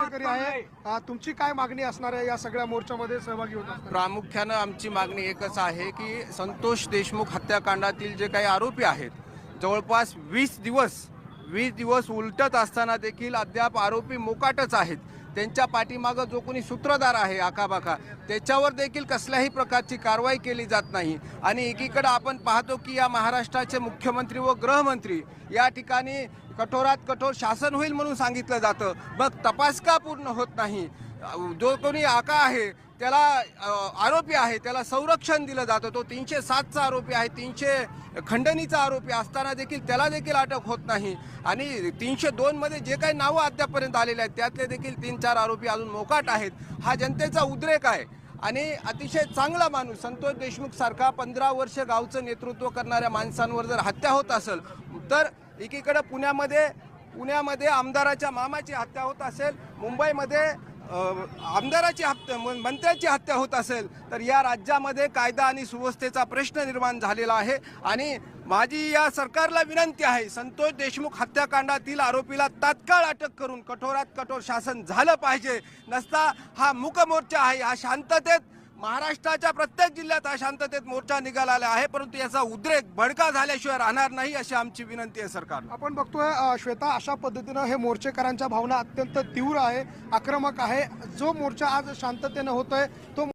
आहे. तुमची काय मागणी असणार आहे या सगळ्या मोर्चामध्ये सहभागी होत प्रामुख्यानं आमची मागणी एकच आहे की संतोष देशमुख हत्याकांडातील जे काही आरोपी आहेत जवळपास वीस दिवस वीस दिवस उलटत असताना देखील अद्याप आरोपी मोकाटच आहेत. त्यांच्या पाठीमागं जो कोणी सूत्रधार आहे आखाबाखा त्याच्यावर देखील कसल्याही प्रकारची कारवाई केली जात नाही. आणि एकीकडं आपण पाहतो की या महाराष्ट्राचे मुख्यमंत्री व गृहमंत्री या ठिकाणी कठोरात कठोर शासन होईल म्हणून सांगितलं जातं. मग तपास का पूर्ण होत नाही? जो कोणी आका आहे त्याला आरोपी आहे त्याला संरक्षण दिलं जातं. तो तीनशे सातचा आरोपी आहे तीनशे खंडणीचा आरोपी असताना देखील त्याला देखील अटक होत नाही. आणि तीनशे दोनमध्ये जे काही नावं अद्यापपर्यंत आलेले आहेत त्यातले देखील तीन चार आरोपी अजून मोकाट आहेत. हा जनतेचा उद्रेक आहे. आणि अतिशय चांगला माणूस संतोष देशमुख सारखा पंधरा वर्ष गावचं नेतृत्व करणाऱ्या माणसांवर जर हत्या होत असेल तर एकीकडं पुण्यामध्ये पुण्यामध्ये आमदाराच्या मामाची हत्या होत असेल मुंबईमध्ये आमदाराची हत्या मंत्र्याची हत्या होत असेल तर या राज्यामध्ये कायदा आणि सुव्यवस्थेचा प्रश्न निर्माण झालेला आहे. आणि माझी या सरकारला विनंती आहे संतोष देशमुख हत्याकांडातील आरोपीला तात्काळ अटक करून कठोरात कठोर शासन झालं पाहिजे. नसता हा मूकमोर्चा आहे हा शांततेत महाराष्ट्राच्या प्रत्येक जिल्ह्यात हा शांततेत मोर्चा निघालेला आहे परंतु याचा उद्रेक भडका झाल्याशिवाय राहणार नाही अशी आमची विनंती आहे सरकार आपण बघतोय श्वेता अशा पद्धतीनं हे मोर्चेकरांच्या भावना अत्यंत तीव्र आहे आक्रमक आहे. जो मोर्चा आज शांततेनं होतोय तो